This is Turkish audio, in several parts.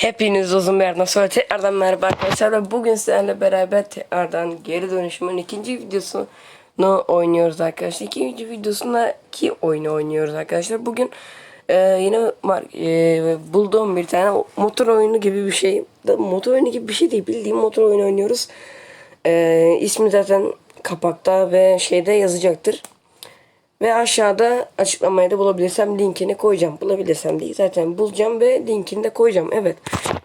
Hepiniz uzun bir yerden sonra tekrardan merhaba arkadaşlar ve bugün sizlerle beraber tekrardan geri dönüşümün ikinci videosunu oynuyoruz arkadaşlar. İkinci videosundaki oyunu oynuyoruz arkadaşlar. Bugün e, yine e, bulduğum bir tane motor oyunu gibi bir şey. Motor oyunu gibi bir şey değil bildiğim motor oyunu oynuyoruz. E, ismi zaten kapakta ve şeyde yazacaktır. Ve aşağıda açıklamaya da bulabilirsem linkini koyacağım. Bulabilirsem değil zaten bulacağım ve linkini de koyacağım. Evet.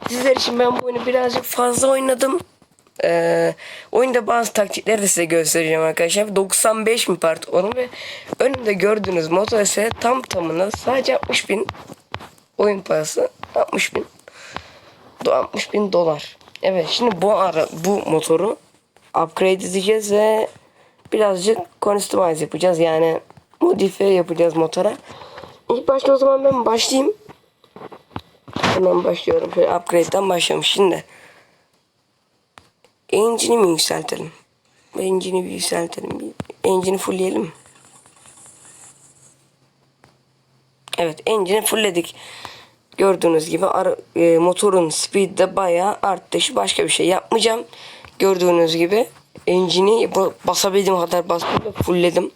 Sizler için ben bu oyunu birazcık fazla oynadım. Ee, oyunda bazı taktikleri de size göstereceğim arkadaşlar. 95 mi part onun ve önümde gördüğünüz motor ise tam tamına sadece 60 bin oyun parası 60 bin 60 bin dolar. Evet şimdi bu ara bu motoru upgrade edeceğiz ve birazcık customize yapacağız yani modifiye yapacağız motora. İlk başta o zaman ben başlayayım. Hemen başlıyorum. Şöyle upgrade'den başlayalım. Şimdi engine'i mi yükseltelim? Engine'i bir yükseltelim. Engine'i fullleyelim. Evet engine'i fullledik. Gördüğünüz gibi ara, e, motorun speed de bayağı arttı. Şu başka bir şey yapmayacağım. Gördüğünüz gibi engine'i ba- basabildiğim kadar bastım ve fullledim.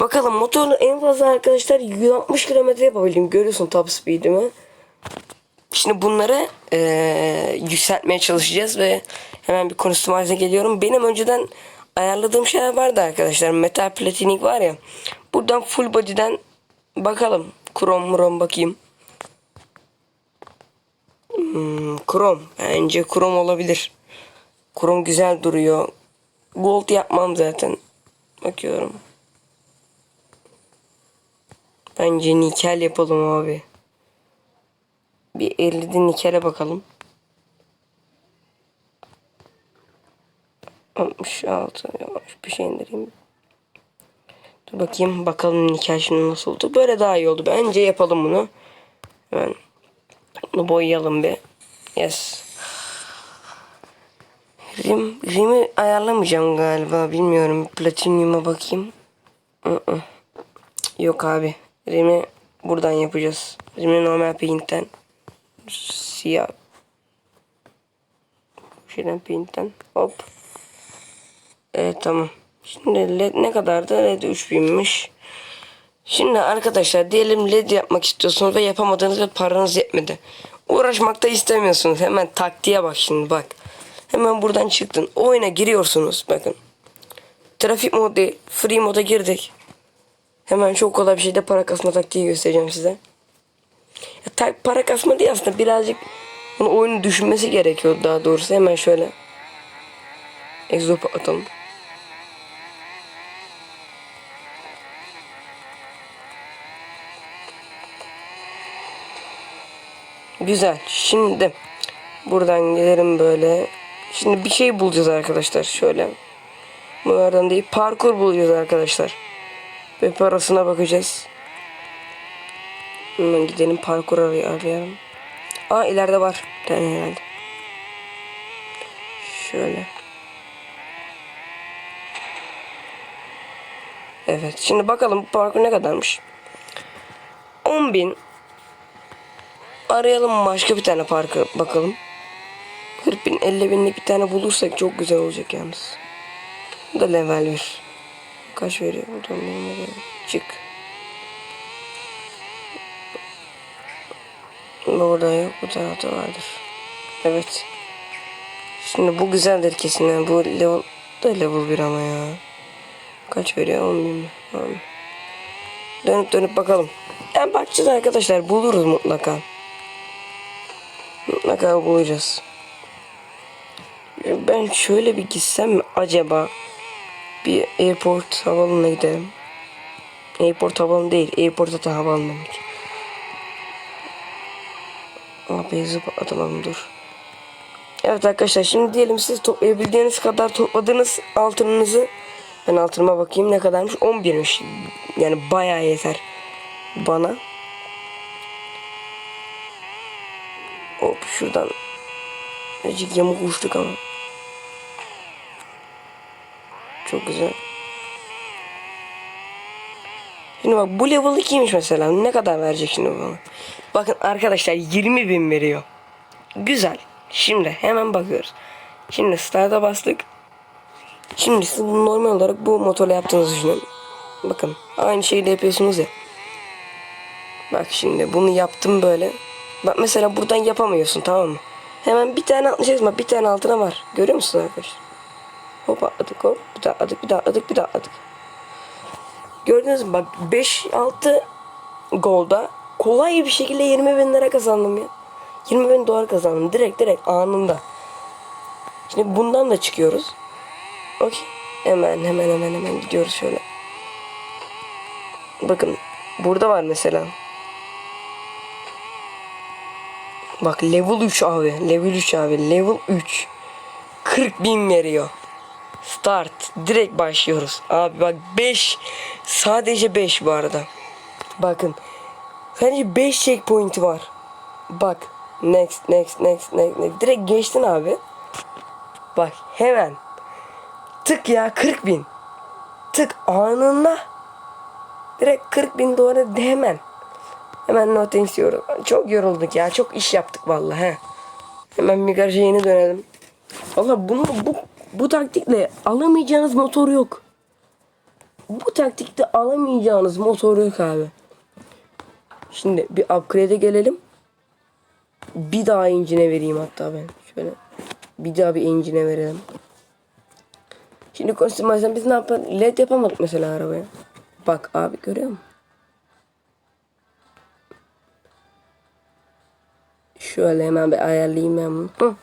Bakalım motorun en fazla arkadaşlar 160 km yapabildim. Görüyorsun top speed'imi. Şimdi bunları eee, yükseltmeye çalışacağız ve hemen bir customize'e geliyorum. Benim önceden ayarladığım şeyler vardı arkadaşlar. Metal platinik var ya. Buradan full body'den bakalım. Chrome murom bakayım. Hmm, Chrome. Bence Chrome olabilir. Chrome güzel duruyor. Gold yapmam zaten. Bakıyorum. Bence nikel yapalım abi. Bir 50'de nikele bakalım. 66 yavaş bir şey indireyim. Dur bakayım bakalım nikel şimdi nasıl oldu. Böyle daha iyi oldu. Bence yapalım bunu. Hemen bunu boyayalım bir. Yes. Rim, Rim'i ayarlamayacağım galiba. Bilmiyorum. Platinyuma bakayım. Yok abi. Rim'i buradan yapacağız. Rim'i normal paint'ten. Siyah. Şeyden paint'ten. Hop. Evet tamam. Şimdi led ne kadardı? Led 3000'miş. Şimdi arkadaşlar diyelim led yapmak istiyorsunuz ve yapamadığınız ve paranız yetmedi. Uğraşmakta istemiyorsunuz. Hemen taktiğe bak şimdi bak. Hemen buradan çıktın. Oyuna giriyorsunuz. Bakın. Trafik modu. Free moda girdik. Hemen çok kolay bir şeyde para kasma taktiği göstereceğim size. Ya, ta- para kasma değil aslında birazcık bunu oyunu düşünmesi gerekiyor daha doğrusu. Hemen şöyle. Egzopa atalım. Güzel. Şimdi buradan gelelim böyle. Şimdi bir şey bulacağız arkadaşlar. Şöyle. Bunlardan değil. Parkur bulacağız arkadaşlar. Ve parasına bakacağız. Hemen gidelim parkur aray- arayalım. Aa ileride var. Tane herhalde. Şöyle. Evet. Şimdi bakalım bu parkur ne kadarmış. 10 bin. Arayalım başka bir tane parkı bakalım. 40 bin 50 binlik bir tane bulursak çok güzel olacak yalnız. Bu da level 1. Kaç veriyor? Buradan benim. Çık. Burada yok. Bu tarafta vardır. Evet. Şimdi bu güzeldir kesin. Yani bu level da level 1 ama ya. Kaç veriyor? 10 bin mi? Tamam. Dönüp dönüp bakalım. Yani bakacağız arkadaşlar. Buluruz mutlaka. Mutlaka bulacağız. Ben şöyle bir gitsem mi acaba? Bir airport havaalanına gidelim. Airport havaalanı değil. Airport zaten havaalanı demek. Abi zıp atalım dur. Evet arkadaşlar şimdi diyelim siz toplayabildiğiniz kadar topladığınız altınınızı ben altınıma bakayım ne kadarmış 11'miş yani bayağı yeter bana hop şuradan Azıcık yamuk uçtuk ama çok güzel Şimdi bak bu level 2'ymiş mesela. Ne kadar verecek şimdi bana? Bakın arkadaşlar 20 bin veriyor. Güzel. Şimdi hemen bakıyoruz. Şimdi start'a bastık. Şimdi siz bunu normal olarak bu motorla yaptığınızı düşünün. Bakın aynı şeyi de yapıyorsunuz ya. Bak şimdi bunu yaptım böyle. Bak mesela buradan yapamıyorsun tamam mı? Hemen bir tane atlayacaksın bak bir tane altına var. Görüyor musun arkadaşlar? Hop atladık hop bir daha atladık bir daha atladık bir daha atladık. Gördünüz mü bak 5-6 golda kolay bir şekilde 20 bin lira kazandım ya. 20 bin dolar kazandım direkt direkt anında. Şimdi bundan da çıkıyoruz. Okey. Hemen hemen hemen hemen gidiyoruz şöyle. Bakın burada var mesela. Bak level 3 abi. Level 3 abi. Level 3. 40 bin veriyor. Start. Direkt başlıyoruz. Abi bak 5. Sadece 5 bu arada. Bakın. Sadece 5 checkpoint'i var. Bak. Next, next, next, next, next. Direkt geçtin abi. Bak hemen. Tık ya 40 bin. Tık anında. Direkt 40 bin doları de hemen. Hemen noting diyorum. Çok yorulduk ya. Çok iş yaptık vallahi. He. Hemen bir garaja yeni dönelim. Valla bunu bu bu taktikle alamayacağınız motor yok. Bu taktikte alamayacağınız motor yok abi. Şimdi bir upgrade'e gelelim. Bir daha engine vereyim hatta ben. Şöyle bir daha bir engine verelim. Şimdi kostüm biz ne yapalım? LED yapamadık mesela arabaya. Bak abi görüyor musun? Şöyle hemen bir ayarlayayım ben bunu. Hı.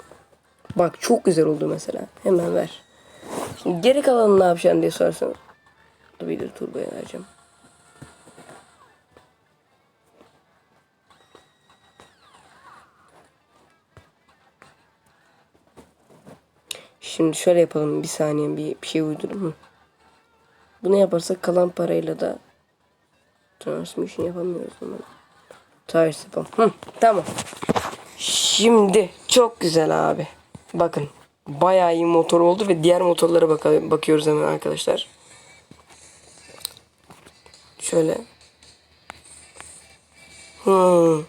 Bak çok güzel oldu mesela. Hemen ver. Şimdi geri kalanını ne yapacaksın diye sorarsan. Bir de turboya vereceğim. Şimdi şöyle yapalım bir saniye bir, bir şey uydurayım? Bunu yaparsak kalan parayla da transmission yapamıyoruz ama. Tires yapalım. Hı, tamam. Şimdi çok güzel abi. Bakın bayağı iyi motor oldu ve diğer motorlara bak bakıyoruz hemen arkadaşlar. Şöyle. Hmm.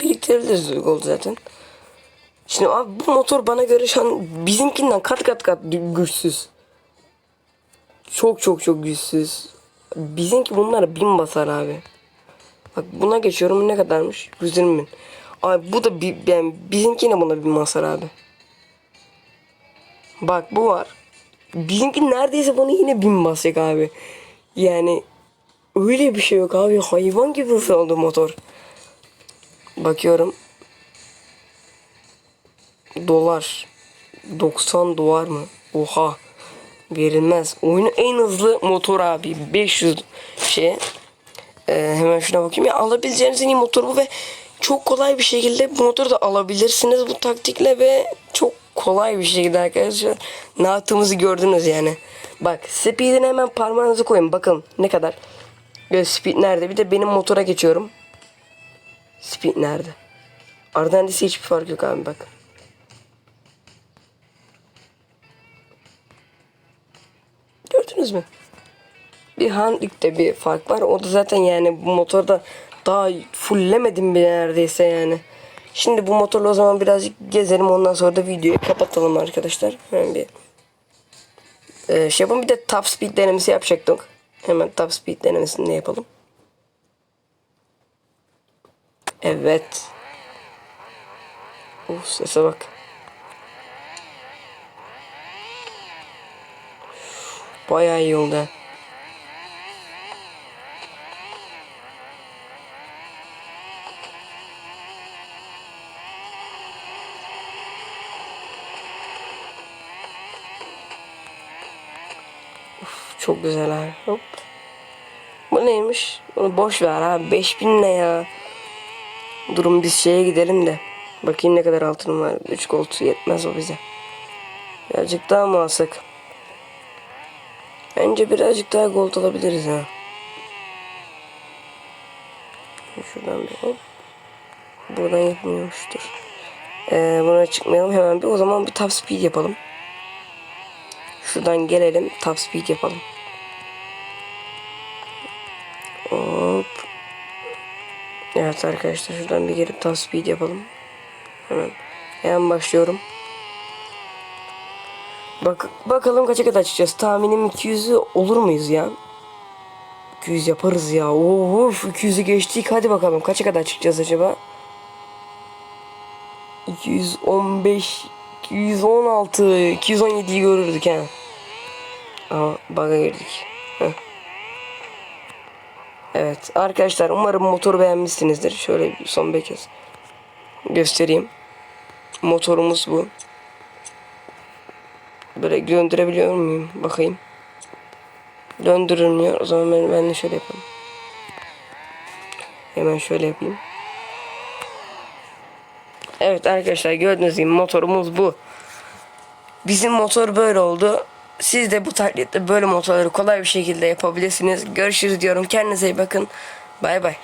Biriktirebiliriz oldu zaten. Şimdi abi bu motor bana göre şu an bizimkinden kat kat kat güçsüz. Çok çok çok güçsüz. Bizimki bunlara bin basar abi. Bak buna geçiyorum ne kadarmış? 120 bin. Abi bu da bir, yani bizimki yine buna bin basar abi. Bak bu var. Bizimki neredeyse bana yine bin basacak abi. Yani öyle bir şey yok abi. Hayvan gibi hızlı oldu motor. Bakıyorum. Dolar. 90 dolar mı? Oha. Verilmez. Oyunun en hızlı motor abi. 500 şey. Ee, hemen şuna bakayım. Ya alabileceğiniz en iyi motor bu ve çok kolay bir şekilde motoru da alabilirsiniz bu taktikle ve çok kolay bir şekilde arkadaşlar ne yaptığımızı gördünüz yani. Bak speed'ine hemen parmağınızı koyun bakın ne kadar. Böyle speed nerede? Bir de benim motora geçiyorum. Speed nerede? Aradan hiçbir fark yok abi bak. Gördünüz mü? Bir handikte bir fark var. O da zaten yani bu motorda daha fulllemedim bile neredeyse yani. Şimdi bu motorla o zaman birazcık gezelim ondan sonra da videoyu kapatalım arkadaşlar. Hemen bir ee, şey yapalım bir de top speed denemesi yapacaktık. Hemen top speed denemesini de yapalım. Evet. Uf sese bak. Bayağı iyi oldu. Çok güzel abi. Hop. Bu neymiş? Bunu boş ver abi. 5000 ne ya? Durum biz şeye gidelim de. Bakayım ne kadar altınım var. 3 gold yetmez o bize. Birazcık daha mı alsak? Bence birazcık daha gold alabiliriz ha. Şuradan bir hop. Buradan yapmıyormuştur. Ee, buna çıkmayalım hemen bir. O zaman bir top speed yapalım. Şuradan gelelim. Top speed yapalım. Evet arkadaşlar şuradan bir gelip top speed yapalım. Hemen, hemen başlıyorum. Bak bakalım kaça kadar çıkacağız. Tahminim 200'ü olur muyuz ya? 200 yaparız ya. Of 200'ü geçtik. Hadi bakalım kaça kadar çıkacağız acaba? 215 216 217'yi görürdük ha. Ama bug'a girdik. Heh. Evet arkadaşlar umarım motoru beğenmişsinizdir. Şöyle son bir kez göstereyim. Motorumuz bu. Böyle döndürebiliyor muyum? Bakayım. Döndürülmüyor. O zaman ben, ben de şöyle yapalım. Hemen şöyle yapayım. Evet arkadaşlar gördüğünüz gibi motorumuz bu. Bizim motor böyle oldu. Siz de bu taklitle böyle motorları kolay bir şekilde yapabilirsiniz. Görüşürüz diyorum. Kendinize iyi bakın. Bay bay.